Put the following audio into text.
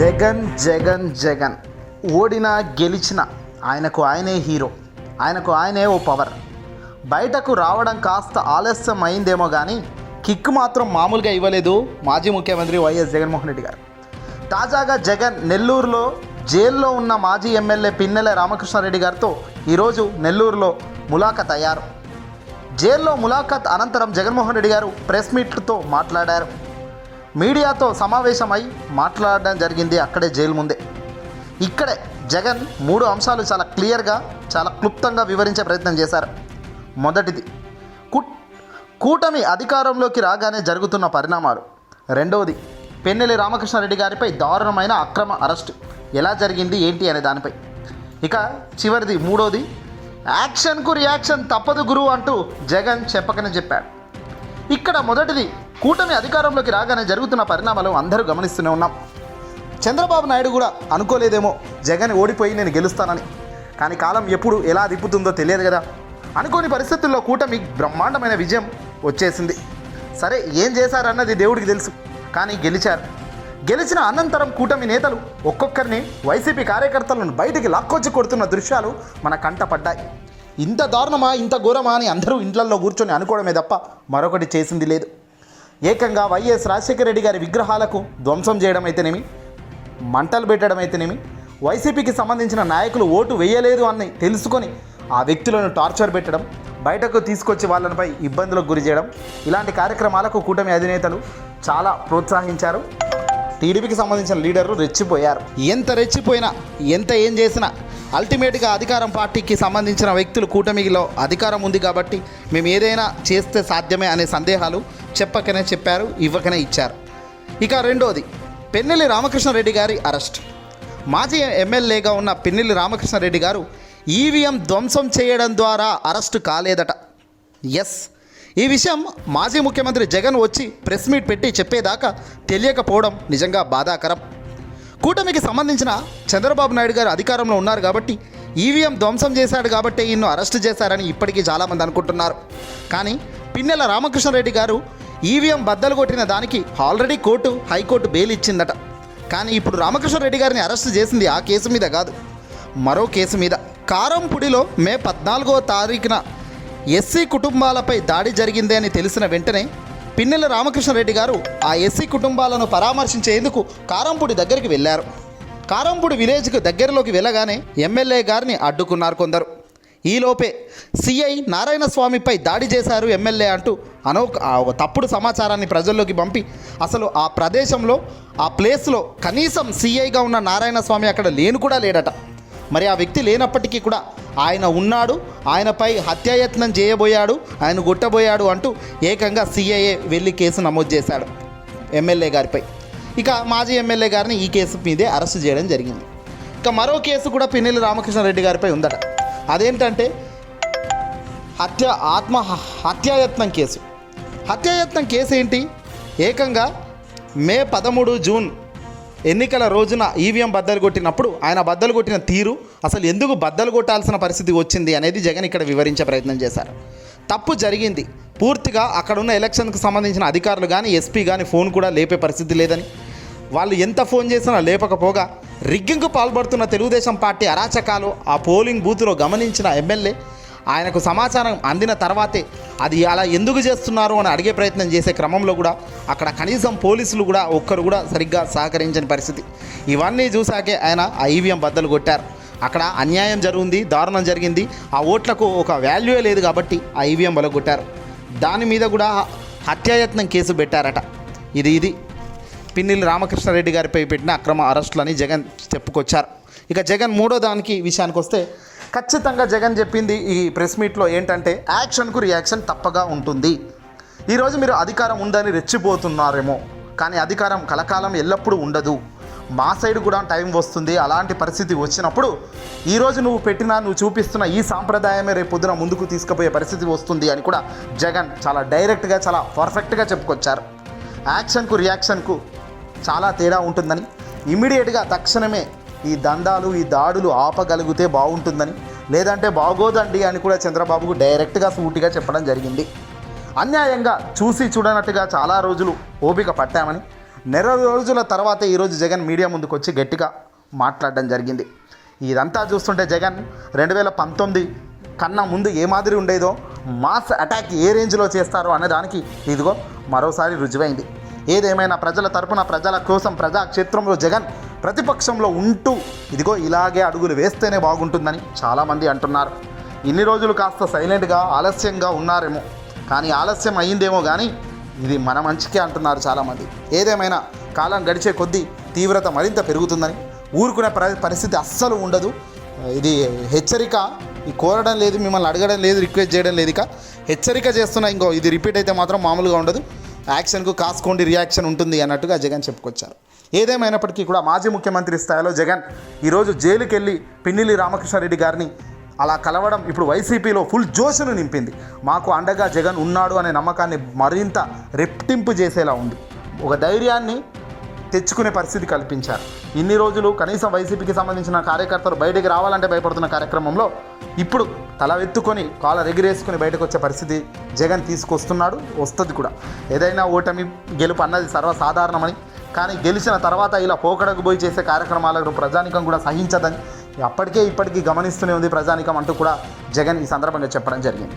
జగన్ జగన్ జగన్. ఓడినా గెలిచిన ఆయనకు ఆయనే హీరో. ఆయనకు ఆయనే ఓ పవర్. బయటకు రావడం కాస్త ఆలస్యం అయిందేమో కానీ కిక్ మాత్రం మామూలుగా ఇవ్వలేదు మాజీ ముఖ్యమంత్రి వైఎస్ జగన్మోహన్ రెడ్డి గారు. తాజాగా జగన్ నెల్లూరులో జైల్లో ఉన్న మాజీ ఎమ్మెల్యే పిన్నెల రామకృష్ణారెడ్డి గారితో ఈరోజు నెల్లూరులో ములాఖత్ అయ్యారు. జైల్లో ములాఖత్ అనంతరం జగన్మోహన్ రెడ్డి గారు ప్రెస్ మీట్తో మాట్లాడారు. మీడియాతో సమావేశమై మాట్లాడడం జరిగింది అక్కడే జైలు ముందే. ఇక్కడే జగన్ మూడు అంశాలు చాలా క్లియర్గా చాలా క్లుప్తంగా వివరించే ప్రయత్నం చేశారు. మొదటిది కూటమి అధికారంలోకి రాగానే జరుగుతున్న పరిణామాలు. రెండవది పెన్నెల్లి రామకృష్ణారెడ్డి గారిపై దారుణమైన అక్రమ అరెస్టు. ఎలా జరిగింది ఏంటి అనే దానిపై. ఇక చివరిది మూడోది యాక్షన్కు రియాక్షన్ తప్పదు గురువు అంటూ జగన్ చెప్పకనే చెప్పాడు. ఇక్కడ మొదటిది కూటమి అధికారంలోకి రాగానే జరుగుతున్న పరిణామాలు అందరూ గమనిస్తూనే ఉన్నాం. చంద్రబాబు నాయుడు కూడా అనుకోలేదేమో జగన్ ఓడిపోయి నేను గెలుస్తానని. కానీ కాలం ఎప్పుడు ఎలా దిప్పుతుందో తెలియదు కదా. అనుకోని పరిస్థితుల్లో కూటమి బ్రహ్మాండమైన విజయం వచ్చేసింది. సరే ఏం చేశారన్నది దేవుడికి తెలుసు. కానీ గెలిచారు. గెలిచిన అనంతరం కూటమి నేతలు ఒక్కొక్కరిని వైసీపీ కార్యకర్తలను బయటికి లాక్కొచ్చి కొడుతున్న దృశ్యాలు మన కంట పడ్డాయి. ఇంత దారుణమా ఇంత ఘోరమా అని అందరూ ఇండ్లల్లో కూర్చొని అనుకోవడమే తప్ప మరొకటి చేసింది లేదు. ఏకంగా వైఎస్ రాజశేఖర రెడ్డి గారి విగ్రహాలకు ధ్వంసం చేయడం అయితేనేమి మంటలు పెట్టడం అయితేనేమి వైసీపీకి సంబంధించిన నాయకులు ఓటు వేయలేదు అని తెలుసుకొని ఆ వ్యక్తులను టార్చర్ పెట్టడం బయటకు తీసుకొచ్చి వాళ్ళపై ఇబ్బందులకు గురి చేయడం ఇలాంటి కార్యక్రమాలకు కూటమి అధినేతలు చాలా ప్రోత్సహించారు. టీడీపీకి సంబంధించిన లీడర్లు రెచ్చిపోయారు. ఎంత రెచ్చిపోయినా ఎంత ఏం చేసినా అల్టిమేట్గా అధికారం పార్టీకి సంబంధించిన వ్యక్తులు కూటమిలో అధికారం ఉంది కాబట్టి మేము ఏదైనా చేస్తే సాధ్యమే అనే సందేహాలు చెప్పకనే చెప్పారు ఇవ్వకనే ఇచ్చారు. ఇక రెండోది పెన్నెల్లి రామకృష్ణారెడ్డి గారి అరెస్ట్. మాజీ ఎమ్మెల్యేగా ఉన్న పెన్నెల్లి రామకృష్ణారెడ్డి గారు ఈవీఎం ధ్వంసం చేయడం ద్వారా అరెస్టు కాలేదట. ఎస్ ఈ విషయం మాజీ ముఖ్యమంత్రి జగన్ వచ్చి ప్రెస్ మీట్ పెట్టి చెప్పేదాకా తెలియకపోవడం నిజంగా బాధాకరం. కూటమికి సంబంధించిన చంద్రబాబు నాయుడు గారు అధికారంలో ఉన్నారు కాబట్టి ఈవీఎం ధ్వంసం చేశాడు కాబట్టి ఈయన్ను అరెస్ట్ చేశారని ఇప్పటికీ చాలామంది అనుకుంటున్నారు. కానీ పిన్నెల రామకృష్ణారెడ్డి గారు ఈవీఎం బద్దలు కొట్టిన దానికి already court high court bail ఇచ్చిందట. కానీ ఇప్పుడు రామకృష్ణారెడ్డి గారిని అరెస్ట్ చేసింది ఆ కేసు మీద కాదు మరో కేసు మీద. కారంపుడిలో మే పద్నాలుగో తారీఖున ఎస్సీ కుటుంబాలపై దాడి జరిగింది అని తెలిసిన వెంటనే పిన్నెల రామకృష్ణారెడ్డి గారు ఆ ఎస్సీ కుటుంబాలను పరామర్శించేందుకు కారంపూడి దగ్గరికి వెళ్ళారు. కారంపూడి విలేజ్కు దగ్గరలోకి వెళ్ళగానే ఎమ్మెల్యే గారిని అడ్డుకున్నారు కొందరు. ఈలోపే సిఐ నారాయణ స్వామిపై దాడి చేశారు ఎమ్మెల్యే అంటూ అనో ఆ ఒక తప్పుడు సమాచారాన్ని ప్రజల్లోకి పంపి అసలు ఆ ప్రదేశంలో ఆ ప్లేస్లో కనీసం సిఐగా ఉన్న నారాయణ స్వామి అక్కడ లేను కూడా లేడట. మరి ఆ వ్యక్తి లేనప్పటికీ కూడా ఆయన ఉన్నాడు ఆయనపై హత్యాయత్నం చేయబోయాడు ఆయన గుట్టబోయాడు అంటూ ఏకంగా సిఐఏ వెళ్ళి కేసు నమోదు చేశాడు ఎమ్మెల్యే గారిపై. ఇక మాజీ ఎమ్మెల్యే గారిని ఈ కేసు మీదే అరెస్ట్ చేయడం జరిగింది. ఇక మరో కేసు కూడా పిన్నెల్లి రామకృష్ణారెడ్డి గారిపై ఉందట. అదేంటంటే హత్య ఆత్మ హత్యాయత్నం కేసు. హత్యాయత్నం కేసు ఏంటి ఏకంగా మే పదమూడు జూన్ ఎన్నికల రోజున ఈవీఎం బద్దలు కొట్టినప్పుడు ఆయన బద్దలు కొట్టిన తీరు అసలు ఎందుకు బద్దలు కొట్టాల్సిన పరిస్థితి వచ్చింది అనేది జగన్ ఇక్కడ వివరించే ప్రయత్నం చేశారు. తప్పు జరిగింది. పూర్తిగా అక్కడున్న ఎలక్షన్కి సంబంధించిన అధికారులు కానీ ఎస్పీ కానీ ఫోన్ కూడా లేపే పరిస్థితి లేదని. వాళ్ళు ఎంత ఫోన్ చేసినా లేపకపోగా రిగ్గింగ్కు పాల్పడుతున్న తెలుగుదేశం పార్టీ అరాచకాలు ఆ పోలింగ్ బూత్లో గమనించిన ఎమ్మెల్యే ఆయనకు సమాచారం అందిన తర్వాతే అది అలా ఎందుకు చేస్తున్నారు అని అడిగే ప్రయత్నం చేసే క్రమంలో కూడా అక్కడ కనీసం పోలీసులు కూడా ఒక్కరు కూడా సరిగ్గా సహకరించని పరిస్థితి. ఇవన్నీ చూసాకే ఆయన ఆ ఈవీఎం బద్దలు కొట్టారు. అక్కడ అన్యాయం జరిగింది దారుణం జరిగింది. ఆ ఓట్లకు ఒక వాల్యూ లేదు కాబట్టి ఆ ఈవీఎం బలగొట్టారు దాని మీద కూడా హత్యాయత్నం కేసు పెట్టారట. ఇది ఇది. పిన్నెల్లి రామకృష్ణారెడ్డి గారిపై పెట్టిన అక్రమ అరెస్టులని జగన్ చెప్పుకొచ్చారు. ఇక జగన్ మూడో దానికి విషయానికి వస్తే ఖచ్చితంగా జగన్ చెప్పింది ఈ ప్రెస్ మీట్లో ఏంటంటే యాక్షన్కు రియాక్షన్ తప్పగా ఉంటుంది. ఈరోజు మీరు అధికారం ఉందని రెచ్చిపోతున్నారేమో కానీ అధికారం కలకాలం ఎల్లప్పుడూ ఉండదు. మా సైడ్ కూడా టైం వస్తుంది అలాంటి పరిస్థితి వచ్చినప్పుడు ఈరోజు నువ్వు పెట్టిన నువ్వు చూపిస్తున్న ఈ సాంప్రదాయమే రేపు పొద్దున ముందుకు తీసుకుపోయే పరిస్థితి వస్తుంది అని కూడా జగన్ చాలా డైరెక్ట్గా చాలా పర్ఫెక్ట్గా చెప్పుకొచ్చారు. యాక్షన్కు రియాక్షన్కు చాలా తేడా ఉంటుందని ఇమీడియట్గా తక్షణమే ఈ దందాలు ఈ దాడులు ఆపగలిగితే బాగుంటుందని లేదంటే బాగోదండి అని కూడా చంద్రబాబుకు డైరెక్ట్గా సూటిగా చెప్పడం జరిగింది. అన్యాయంగా చూసి చూడనట్టుగా చాలా రోజులు ఓపిక పట్టామని నెల రోజుల తర్వాత ఈరోజు జగన్ మీడియా ముందుకు వచ్చి గట్టిగా మాట్లాడడం జరిగింది. ఇదంతా చూస్తుంటే జగన్ రెండు వేల పంతొమ్మిది కన్నా ముందు ఏ మాదిరి ఉండేదో మాస్ అటాక్ ఏ రేంజ్లో చేస్తారో అనే దానికి ఇదిగో మరోసారి రుజువైంది. ఏదేమైనా ప్రజల తరపున ప్రజల కోసం ప్రజాక్షేత్రంలో జగన్ ప్రతిపక్షంలో ఉంటూ ఇదిగో ఇలాగే అడుగులు వేస్తేనే బాగుంటుందని చాలామంది అంటున్నారు. ఇన్ని రోజులు కాస్త సైలెంట్గా ఆలస్యంగా ఉన్నారేమో. కానీ ఆలస్యం అయ్యిందేమో కానీ ఇది మన మంచికే అంటున్నారు చాలామంది. ఏదేమైనా కాలం గడిచే కొద్దీ తీవ్రత మరింత పెరుగుతుందని ఊరుకునే పరి- పరిస్థితి అస్సలు ఉండదు. ఇది హెచ్చరిక. కోరడం లేదు మిమ్మల్ని అడగడం లేదు రిక్వెస్ట్ చేయడం లేదు ఇక. హెచ్చరిక చేస్తున్న ఇంకో ఇది రిపీట్ అయితే మాత్రం మామూలుగా ఉండదు. యాక్షన్కు కాసుకోండి రియాక్షన్ ఉంటుంది అన్నట్టుగా జగన్ చెప్పుకొచ్చారు. ఏదేమైనప్పటికీ కూడా మాజీ ముఖ్యమంత్రి స్థాయిలో జగన్ ఈరోజు జైలుకెళ్ళి పిన్నిలి రామకృష్ణారెడ్డి గారిని అలా కలవడం ఇప్పుడు వైసీపీలో ఫుల్ జోషును నింపింది. మాకు అండగా జగన్ ఉన్నాడు అనే నమ్మకాన్ని మరింత రెప్టింపు చేసేలా ఉంది. ఒక ధైర్యాన్ని తెచ్చుకునే పరిస్థితి కల్పించారు. ఇన్ని రోజులు కనీసం వైసీపీకి సంబంధించిన కార్యకర్తలు బయటికి రావాలంటే భయపడుతున్న కార్యక్రమంలో ఇప్పుడు తల ఎత్తుకొని కాలర్ ఎగిరేసుకుని బయటకు వచ్చే పరిస్థితి జగన్ తీసుకొస్తున్నాడు వస్తుంది కూడా. ఏదైనా ఓటమి గెలుపు అన్నది సర్వసాధారణమని కానీ గెలిచిన తర్వాత ఇలా పోకడకు పోయి చేసే కార్యక్రమాలను ప్రజానికం కూడా సహించదని అప్పటికే ఇప్పటికీ గమనిస్తూనే ఉంది ప్రజానికం అంటూ కూడా జగన్ ఈ సందర్భంగా చెప్పడం జరిగింది.